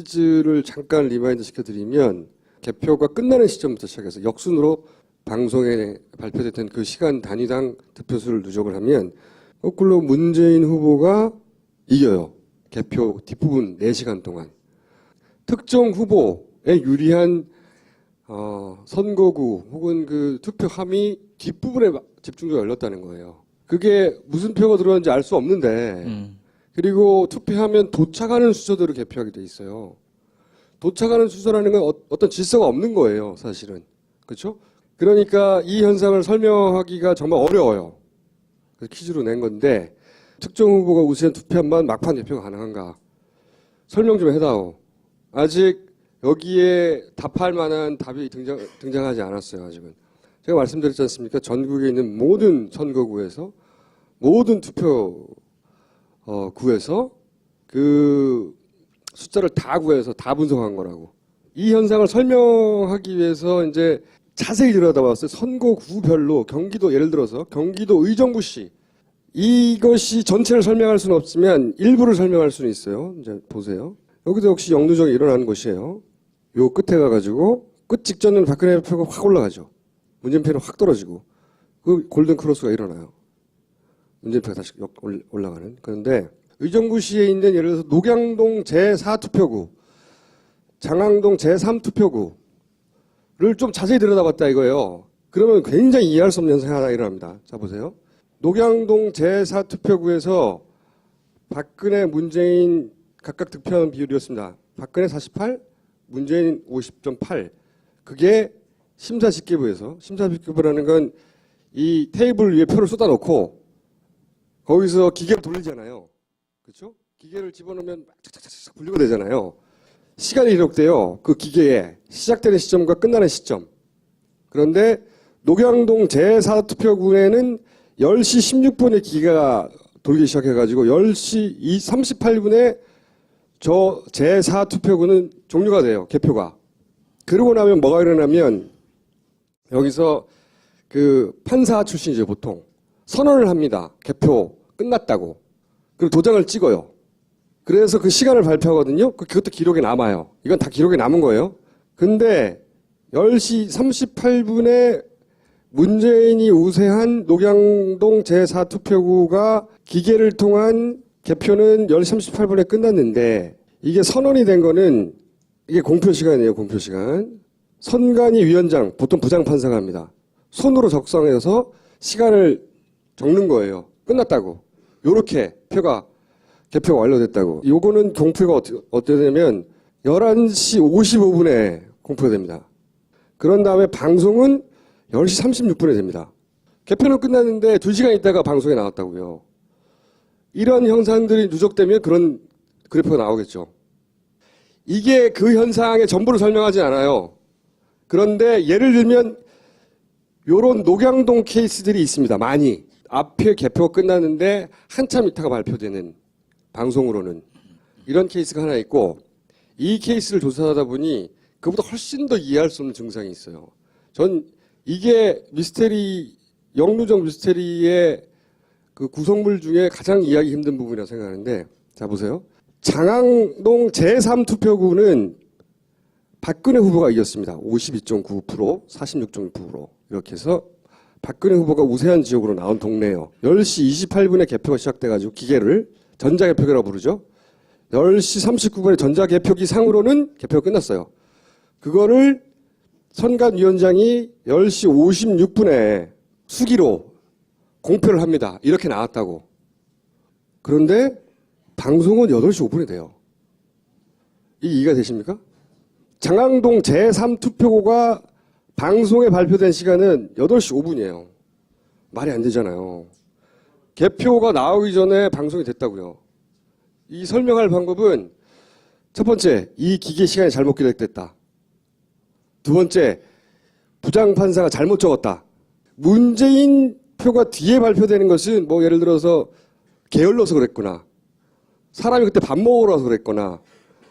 퀴즈를 잠깐 리마인드 시켜드리면 개표가 끝나는 시점부터 시작해서 역순으로 방송에 발표됐던 그 시간 단위당 득표수를 누적을 하면 거꾸로 문재인 후보가 이겨요. 개표 뒷부분 4시간 동안. 특정 후보에 유리한 어, 선거구 혹은 그 투표함이 뒷부분에 집중적으로 열렸다는 거예요. 그게 무슨 표가 들어왔는지 알 수 없는데 음. 그리고 투표하면 도착하는 순서대로 개표하게 돼 있어요. 도착하는 순서라는 건 어- 어떤 질서가 없는 거예요, 사실은. 그렇죠? 그러니까 이 현상을 설명하기가 정말 어려워요. 퀴즈로 낸 건데 특정 후보가 우세한 투표함만 막판 개표가 가능한가? 설명 좀 해다오. 아직 여기에 답할 만한 답이 등장, 등장하지 않았어요, 아직은. 제가 말씀드렸지 않습니까? 전국에 있는 모든 선거구에서 모든 투표 어, 구해서 그 숫자를 다 구해서 다 분석한 거라고. 이 현상을 설명하기 위해서 이제 자세히 들여다봤어요. 선거구별로 경기도 예를 들어서 경기도 의정부시 이것이 전체를 설명할 수는 없지만 일부를 설명할 수는 있어요. 이제 보세요. 여기도 역시 영누정이 일어나는 곳이에요. 요 끝에 가가지고 끝 직전은 박근혜 표가 확 올라가죠. 문재인 표는 확 떨어지고 그 골든 크로스가 일어나요. 문재인표가 다시 올라가는. 그런데 의정부시에 있는 예를 들어서 녹양동 제4투표구, 장항동 제3투표구를 좀 자세히 들여다봤다 이거예요. 그러면 굉장히 이해할 수 없는 현상이 하나 일어납니다. 자 보세요. 녹양동 제4투표구에서 박근혜, 문재인 각각 득표한 비율이었습니다. 박근혜 48, 문재인 50.8. 그게 심사집계부에서 심사집계부라는 건 이 테이블 위에 표를 쏟아놓고 거기서 기계를 돌리잖아요. 그렇죠? 기계를 집어넣으면 막 착착착착 분류가 되잖아요. 시간이 기록돼요. 그 기계에 시작되는 시점과 끝나는 시점. 그런데 녹양동 제4투표구에는 10시 16분에 기계가 돌기 시작해가지고 10시 38분에 저 제4투표구는 종료가 돼요. 개표가. 그러고 나면 뭐가 일어나면 여기서 그 판사 출신이죠 보통 선언을 합니다. 개표 끝났다고. 그리고 도장을 찍어요. 그래서 그 시간을 발표하거든요. 그- 그것도 기록에 남아요. 이건 다 기록에 남은 거예요. 근데 10시 38분에 문재인이 우세한 녹양동 제4투표구가 기계를 통한 개표는 10시 38분에 끝났는데 이게 선언이 된 거는 이게 공표 시간이에요. 공표 시간. 선관위 위원장 보통 부장판사가 합니다. 손으로 적성해서 시간을 적는 거예요. 끝났다고. 요렇게 표가 개표가 완료됐다고. 요거는 공표가 어떻게, 되냐면 11시 55분에 공표가 됩니다. 그런 다음에 방송은 10시 36분에 됩니다. 개표는 끝났는데 2시간 있다가 방송에 나왔다고요. 이런 현상들이 누적되면 그런 그래프가 나오겠죠. 이게 그 현상의 전부를 설명하지 않아요. 그런데 예를 들면 요런 녹양동 케이스들이 있습니다. 많이. 앞에 개표가 끝났는데 한참 있다가 발표되는 방송으로는 이런 케이스가 하나 있고 이 케이스를 조사하다 보니 그보다 훨씬 더 이해할 수 없는 증상이 있어요. 전 이게 미스테리 영루정 미스테리의 그 구성물 중에 가장 이해하기 힘든 부분이라고 생각하는데 자 보세요. 장항동 제3 투표구는 박근혜 후보가 이겼습니다. 52.9%, 46.6% 이렇게 해서 박근혜 후보가 우세한 지역으로 나온 동네예요. 10시 28분에 개표가 시작돼가지고 기계를 전자개표기라고 부르죠. 10시 39분에 전자개표기 상으로는 개표가 끝났어요. 그거를 선관위원장이 10시 56분에 수기로 공표를 합니다. 이렇게 나왔다고. 그런데 방송은 8시 5분에 돼요. 이 이해가 되십니까? 장항동 제3투표구가 방송에 발표된 시간은 8시 5분이에요. 말이 안 되잖아요. 개표가 나오기 전에 방송이 됐다고요. 이 설명할 방법은 첫 번째, 이 기계 시간이 잘못 기록됐다. 두 번째, 부장판사가 잘못 적었다. 문재인 표가 뒤에 발표되는 것은 뭐 예를 들어서 게을러서 그랬구나. 사람이 그때 밥 먹으러 와서 그랬거나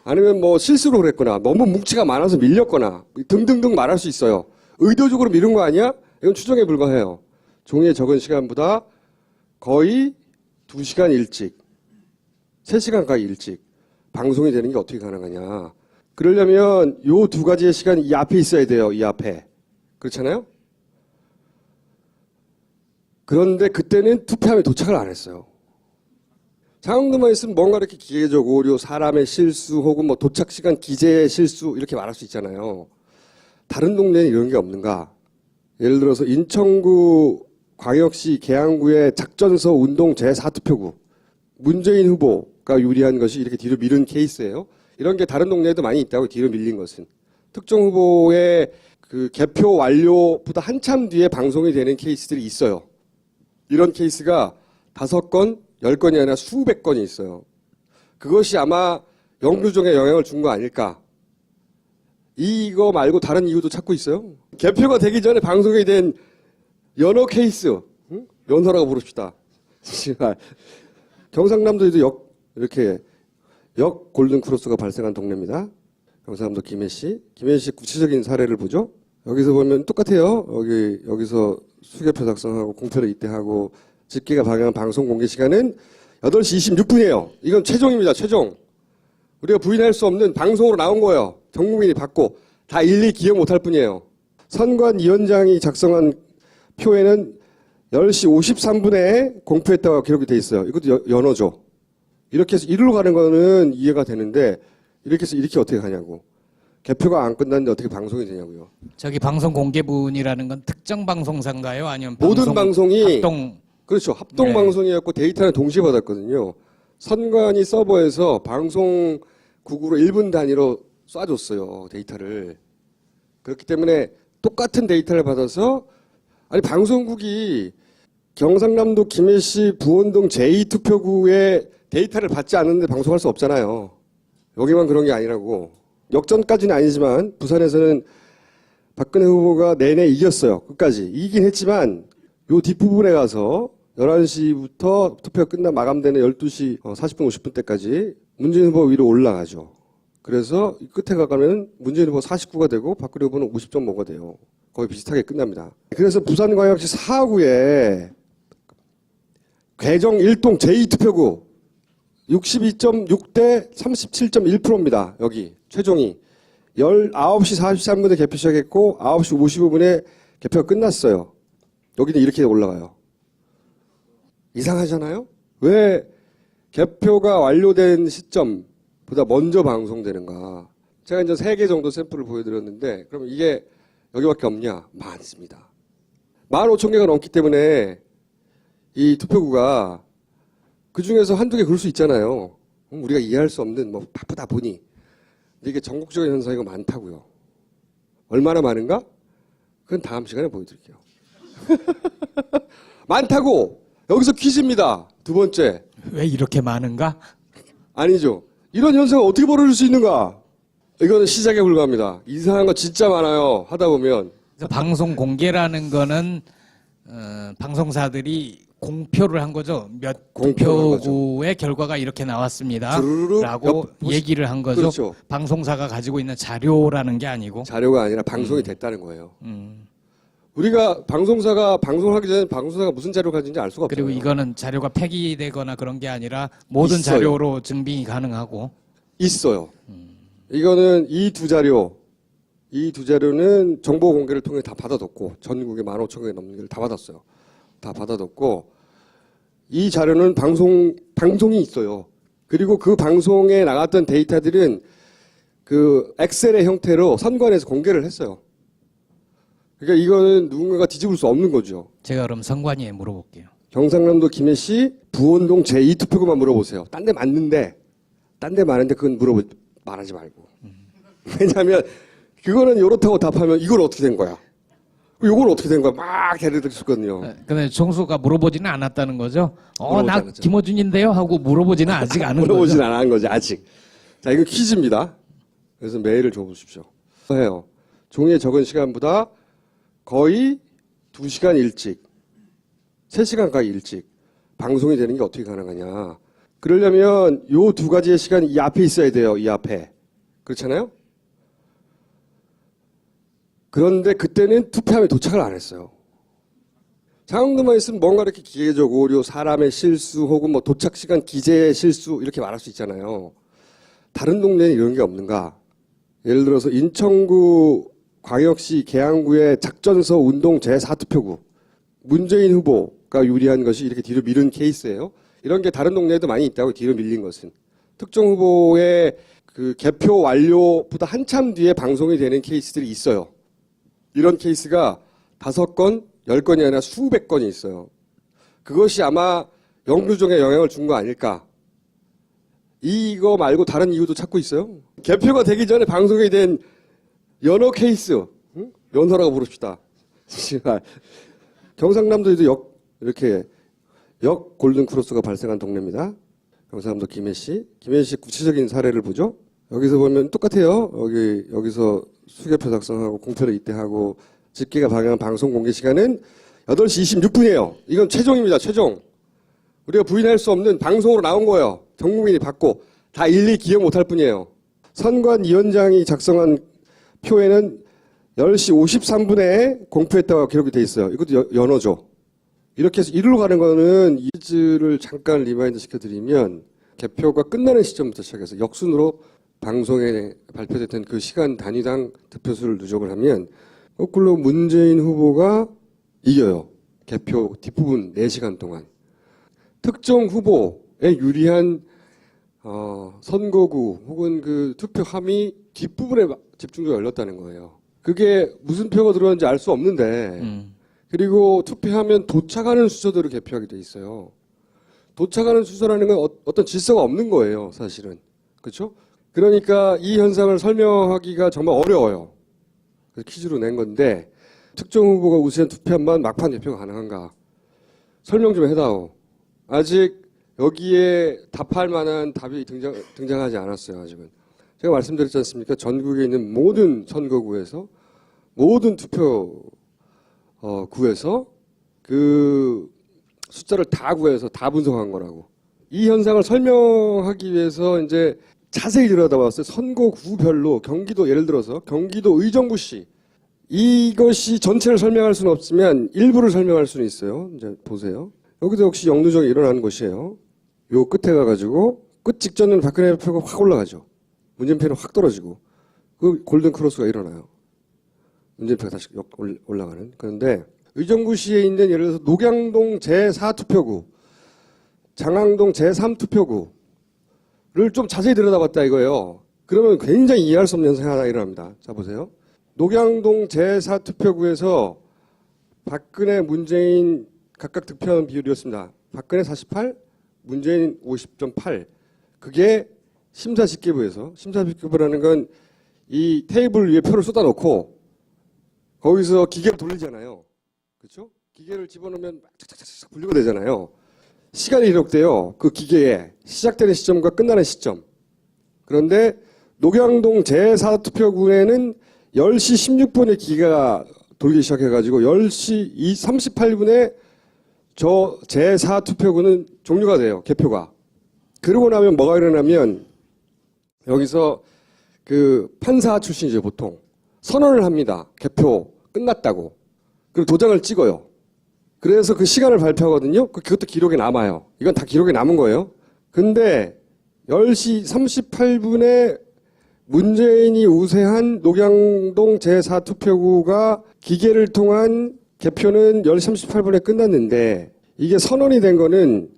아니면 뭐 실수로 그랬거나 너무 뭉치가 많아서 밀렸거나 등등등 말할 수 있어요. 의도적으로 미룬 거 아니야? 이건 추정에 불과해요. 종이에 적은 시간보다 거의 2시간 일찍, 3시간 가까이 일찍 방송이 되는 게 어떻게 가능하냐. 그러려면 요 두 가지의 시간이 이 앞에 있어야 돼요. 이 앞에. 그렇잖아요? 그런데 그때는 투표함에 도착을 안 했어요. 장학금만 있으면 뭔가 이렇게 기계적 오류, 사람의 실수 혹은 뭐 도착 시간 기재의 실수 이렇게 말할 수 있잖아요. 다른 동네는 이런 게 없는가? 예를 들어서 인천구 광역시 계양구의 작전서 운동 제4투표구 문재인 후보가 유리한 것이 이렇게 뒤로 미룬 케이스예요. 이런 게 다른 동네에도 많이 있다고 뒤로 밀린 것은 특정 후보의 그 개표 완료보다 한참 뒤에 방송이 되는 케이스들이 있어요. 이런 케이스가 다섯 건, 열 건이 아니라 수백 건이 있어요. 그것이 아마 영류정에 영향을 준 거 아닐까. 이거 말고 다른 이유도 찾고 있어요. 개표가 되기 전에 방송이 된 연어 케이스, 응? 연어라고 부릅시다. 씨발. 경상남도에도 역 이렇게 역 골든 크로스가 발생한 동네입니다. 경상남도 김해시, 김해시 구체적인 사례를 보죠. 여기서 보면 똑같아요. 여기 여기서 수개표 작성하고 공표를 이때하고 집계가 방영한 방송 공개 시간은 8시 26분이에요. 이건 최종입니다. 최종. 우리가 부인할 수 없는 방송으로 나온 거예요. 전 국민이 받고 다 일일이 기억 못할 뿐이에요. 선관위원장이 작성한 표에는 10시 53분에 공표했다고 기록이 돼 있어요. 이것도 여- 연어죠. 이렇게 해서 이리로 가는 거는 이해가 되는데 이렇게 해서 이렇게 어떻게 가냐고. 개표가 안 끝났는데 어떻게 방송이 되냐고요. 저기 방송 공개분이라는 건 특정 방송사인가요? 아니면 모든 방송 방송이 합동 그렇죠. 합동 네. 방송이었고 데이터는 동시에 받았거든요. 선관위 서버에서 방송국으로 1분 단위로 쏴줬어요. 데이터를. 그렇기 때문에 똑같은 데이터를 받아서 아니 방송국이 경상남도 김해시 부원동 제2투표구의 데이터를 받지 않는데 방송할 수 없잖아요. 여기만 그런 게 아니라고. 역전까지는 아니지만 부산에서는 박근혜 후보가 내내 이겼어요. 끝까지. 이기긴 했지만 요 뒷부분에 가서 11시부터 투표가 끝나 마감되는 12시 40분 50분 때까지 문재인 후보 위로 올라가죠. 그래서 이 끝에 가면 문재인 후보 49가 되고 박근혜 후보는 50.5가 돼요. 거의 비슷하게 끝납니다. 그래서 부산광역시 4구에 괴정 1동 제2투표구 62.6 대 37.1%입니다. 여기 최종이 19시 43분에 개표 시작했고 9시 55분에 개표가 끝났어요. 여기는 이렇게 올라가요. 이상하잖아요? 왜 개표가 완료된 시점 보다 먼저 방송되는가? 제가 이제 세 개 정도 샘플을 보여드렸는데, 그럼 이게 여기밖에 없냐? 많습니다. 15,000개가 넘기 때문에 이 투표구가 그 중에서 한두 개 그럴 수 있잖아요. 음, 우리가 이해할 수 없는 뭐 바쁘다 보니. 이게 전국적인 현상이고 많다고요. 얼마나 많은가? 그건 다음 시간에 보여드릴게요. 많다고! 여기서 퀴즈입니다. 두 번째. 왜 이렇게 많은가? 아니죠. 이런 현상을 어떻게 벌어질 수 있는가? 이거는 시작에 불과합니다. 이상한 거 진짜 많아요. 하다 보면. 그래서 방송 공개라는 거는 어, 방송사들이 공표를 한 거죠. 몇 투표구의 결과가 이렇게 나왔습니다. 주르륵 라고 옆- 보시- 얘기를 한 거죠. 그렇죠. 방송사가 가지고 있는 자료라는 게 아니고. 자료가 아니라 방송이 됐다는 거예요. 음. 우리가 방송사가 방송하기 전에 방송사가 무슨 자료를 가진지 알 수가 없어요. 그리고 이거는 자료가 폐기되거나 그런 게 아니라 모든 있어요. 자료로 증빙이 가능하고 있어요. 이거는 이 두 자료, 이 두 자료는 정보 공개를 통해 다 받아뒀고 전국에 15,000개 넘는 걸 다 받았어요. 다 받아뒀고 이 자료는 방송 방송이 있어요. 그리고 그 방송에 나갔던 데이터들은 그 엑셀의 형태로 선관에서 공개를 했어요. 그러니까 이거는 누군가가 뒤집을 수 없는 거죠. 제가 그럼 선관위에 물어볼게요. 경상남도 김해시 부원동 제2 투표구만 물어보세요. 딴 데 맞는데, 딴 데 많은데 그건 물어보, 말하지 말고. 왜냐하면 그거는 요렇다고 답하면 이걸 어떻게 된 거야? 이걸 어떻게 된 거야? 막 대들을 수 있거든요. 네, 근데 총수가 물어보지는 않았다는 거죠. 어, 나 않았죠. 김어준인데요 하고 물어보지는 아직 않은 거죠. 않은 거지 아직. 자 이건 퀴즈입니다. 그래서 메일을 줘보십시오. 해요. 종이에 적은 시간보다 거의 2시간 일찍, 3시간 가까이 일찍 방송이 되는 게 어떻게 가능하냐. 그러려면 요 두 가지의 시간이 이 앞에 있어야 돼요. 이 앞에. 그렇잖아요? 그런데 그때는 투표함에 도착을 안 했어요. 장학금만 있으면 뭔가 이렇게 기계적 오류, 사람의 실수 혹은 뭐 도착 시간 기재의 실수 이렇게 말할 수 있잖아요. 다른 동네에 이런 게 없는가? 예를 들어서 인천구 광역시 계양구의 작전서 운동 제4투표구 문재인 후보가 유리한 것이 이렇게 뒤로 미룬 케이스예요. 이런 게 다른 동네에도 많이 있다고 뒤로 밀린 것은 특정 후보의 그 개표 완료보다 한참 뒤에 방송이 되는 케이스들이 있어요. 이런 케이스가 다섯 건, 열 건이 아니라 수백 건이 있어요. 그것이 아마 영류정에 영향을 준 거 아닐까. 이거 말고 다른 이유도 찾고 있어요. 개표가 되기 전에 방송이 된 연어 케이스, 응? 연어라고 부릅시다. 경상남도에도 역 이렇게 역 골든 크로스가 발생한 동네입니다. 경상남도 김해시, 김해시 구체적인 사례를 보죠. 여기서 보면 똑같아요. 여기 여기서 수개표 작성하고 공표를 이때하고 집계가 방영한 방송 공개 시간은 8시 26분이에요. 이건 최종입니다. 최종. 우리가 부인할 수 없는 방송으로 나온 거예요. 전 국민이 받고 다 일일이 기억 못할 뿐이에요. 선관 위원장이 작성한 표에는 10시 53분에 공표했다고 기록이 돼 있어요. 이것도 여- 연어죠. 이렇게 해서 이리로 가는 거는 이즈를 잠깐 리마인드 시켜드리면 개표가 끝나는 시점부터 시작해서 역순으로 방송에 발표됐던 그 시간 단위당 득표수를 누적을 하면 거꾸로 문재인 후보가 이겨요. 개표 뒷부분 4시간 동안. 특정 후보에 유리한 어, 선거구 혹은 그 투표함이 뒷부분에 집중적으로 열렸다는 거예요. 그게 무슨 표가 들어왔는지 알 수 없는데 음. 그리고 투표하면 도착하는 순서대로 개표하게 돼 있어요. 도착하는 순서라는 건 어- 어떤 질서가 없는 거예요, 사실은. 그렇죠? 그러니까 이 현상을 설명하기가 정말 어려워요. 그래서 퀴즈로 낸 건데 특정 후보가 우선 투표한만 막판 개표가 가능한가? 설명 좀 해다오. 아직 여기에 답할 만한 답이 등장, 등장하지 않았어요, 아직은. 제가 말씀드렸지 않습니까? 전국에 있는 모든 선거구에서 모든 투표 어, 구해서 그 숫자를 다 구해서 다 분석한 거라고. 이 현상을 설명하기 위해서 이제 자세히 들여다봤어요. 선거구별로 경기도 예를 들어서 경기도 의정부시 이것이 전체를 설명할 수는 없지만 일부를 설명할 수는 있어요. 이제 보세요. 여기도 역시 영누정이 일어나는 것이에요. 요 끝에 가가지고 끝 직전은 박근혜 표가 확 올라가죠. 문재인 표는 확 떨어지고 그 골든 크로스가 일어나요. 문재인표가 다시 올라가는. 그런데 의정부시에 있는 예를 들어서 녹양동 제4투표구, 장항동 제3투표구를 좀 자세히 들여다봤다 이거예요. 그러면 굉장히 이해할 수 없는 현상이 하나 일어납니다. 자 보세요. 녹양동 제4투표구에서 박근혜, 문재인 각각 득표한 비율이었습니다. 박근혜 48, 문재인 50.8. 그게 심사집계부에서 심사집계부라는 건 이 테이블 위에 표를 쏟아놓고 거기서 기계를 돌리잖아요. 그렇죠? 기계를 집어넣으면 막 착착착착 분류가 되잖아요. 시간이 기록돼요. 그 기계에 시작되는 시점과 끝나는 시점. 그런데 녹양동 제4투표구에는 10시 16분에 기계가 돌기 시작해가지고 10시 38분에 저 제4투표구는 종료가 돼요. 개표가. 그러고 나면 뭐가 일어나면 여기서 그 판사 출신이죠 보통 선언을 합니다. 개표 끝났다고. 그리고 도장을 찍어요. 그래서 그 시간을 발표하거든요. 그- 그것도 기록에 남아요. 이건 다 기록에 남은 거예요. 근데 10시 38분에 문재인이 우세한 녹양동 제4투표구가 기계를 통한 개표는 10시 38분에 끝났는데 이게 선언이 된 거는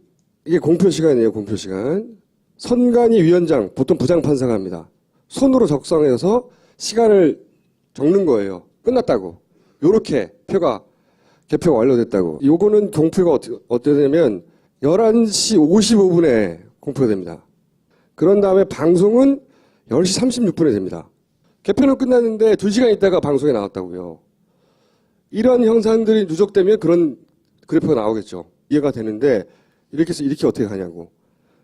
이게 공표 시간이에요. 공표 시간. 선관위 위원장 보통 부장판사가 합니다. 손으로 적성해서 시간을 적는 거예요. 끝났다고. 요렇게 표가 개표가 완료됐다고. 요거는 공표가 어떻게, 되냐면 11시 55분에 공표가 됩니다. 그런 다음에 방송은 10시 36분에 됩니다. 개표는 끝났는데 2시간 있다가 방송에 나왔다고요. 이런 형상들이 누적되면 그런 그래프가 나오겠죠. 이해가 되는데 이렇게 해서 이렇게 어떻게 하냐고.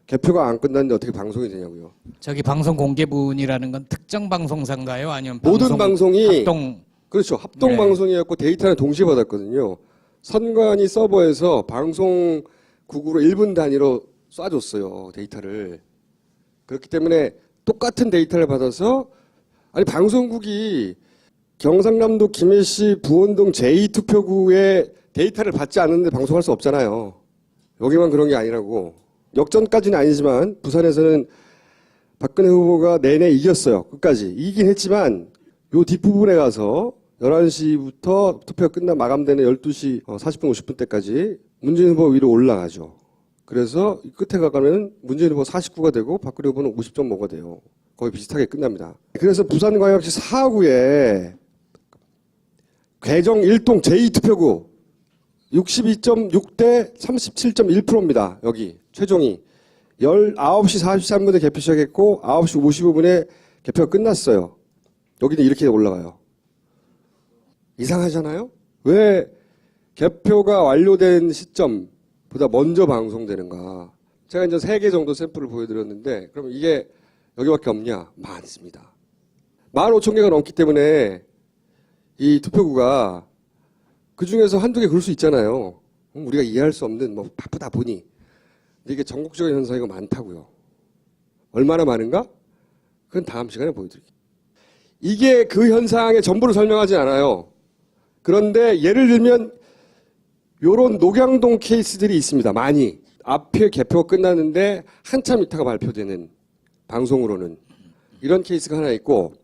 개표가 안 끝났는데 어떻게 방송이 되냐고요. 저기 방송 공개분이라는 건 특정 방송사인가요? 아니면 모든 방송이 합동 그렇죠. 합동 네. 방송이었고 데이터는 동시에 받았거든요. 선관위 서버에서 방송국으로 1분 단위로 쏴줬어요. 데이터를. 그렇기 때문에 똑같은 데이터를 받아서 아니 방송국이 경상남도 김해시 부원동 제2투표구의 데이터를 받지 않는데 방송할 수 없잖아요. 여기만 그런 게 아니라고. 역전까지는 아니지만 부산에서는 박근혜 후보가 내내 이겼어요. 끝까지. 이기긴 했지만 요 뒷부분에 가서 11시부터 투표가 끝나 마감되는 12시 40분 50분 때까지 문재인 후보 위로 올라가죠. 그래서 이 끝에 가가면 문재인 후보 49가 되고 박근혜 후보는 50.5가 돼요. 거의 비슷하게 끝납니다. 그래서 부산광역시 4구에 개정 1동 제2투표구 62.6 대 37.1%입니다. 여기 최종이 19시 43분에 개표 시작했고 9시 55분에 개표가 끝났어요. 여기는 이렇게 올라가요. 이상하잖아요? 왜 개표가 완료된 시점보다 먼저 방송되는가? 제가 이제 세개 정도 샘플을 보여드렸는데, 그럼 이게 여기밖에 없냐? 많습니다. 15,000개가 넘기 때문에 이 투표구가 그 중에서 한두 개 그럴 수 있잖아요. 음, 우리가 이해할 수 없는 뭐 바쁘다 보니. 이게 전국적인 현상이가 많다고요. 얼마나 많은가? 그건 다음 시간에 보여드릴게요. 이게 그 현상의 전부를 설명하지 않아요. 그런데 예를 들면 요런 녹양동 케이스들이 있습니다. 많이. 앞에 개표가 끝났는데 한참 있다가 발표되는 방송으로는 이런 케이스가 하나 있고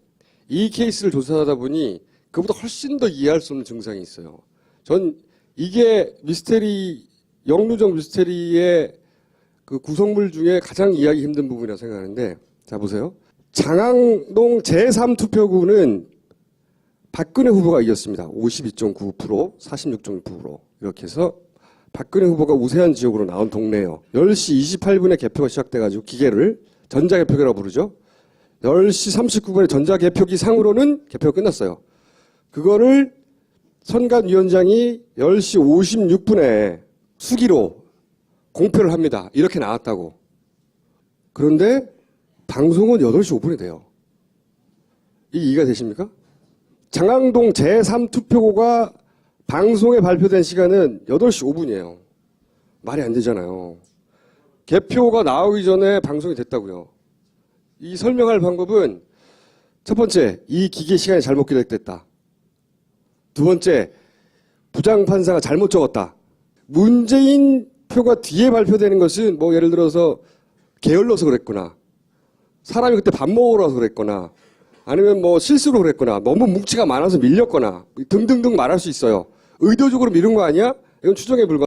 이 케이스를 조사하다 보니 그보다 훨씬 더 이해할 수 없는 증상이 있어요. 전 이게 미스테리 영루정 미스테리의 그 구성물 중에 가장 이해하기 힘든 부분이라고 생각하는데 자 보세요. 장항동 제3투표구는 박근혜 후보가 이겼습니다. 52.9%, 46.9% 이렇게 해서 박근혜 후보가 우세한 지역으로 나온 동네예요. 10시 28분에 개표가 시작돼가지고 기계를 전자개표기라고 부르죠. 10시 39분에 전자개표기 상으로는 개표가 끝났어요. 그거를 선관위원장이 10시 56분에 수기로 공표를 합니다. 이렇게 나왔다고. 그런데 방송은 8시 5분에 돼요. 이 이해가 되십니까? 장항동 제3투표고가 방송에 발표된 시간은 8시 5분이에요. 말이 안 되잖아요. 개표가 나오기 전에 방송이 됐다고요. 이 설명할 방법은 첫 번째, 이 기계 시간이 잘못 기록됐다. 두 번째, 부장판사가 잘못 적었다. 문재인 표가 뒤에 발표되는 것은 뭐 예를 들어서 게을러서 그랬구나. 사람이 그때 밥 먹으러 와서 그랬거나 아니면 뭐 실수로 그랬거나 너무 뭉치가 많아서 밀렸거나 등등등 말할 수 있어요. 의도적으로 미룬 거 아니야? 이건 추정에 불과.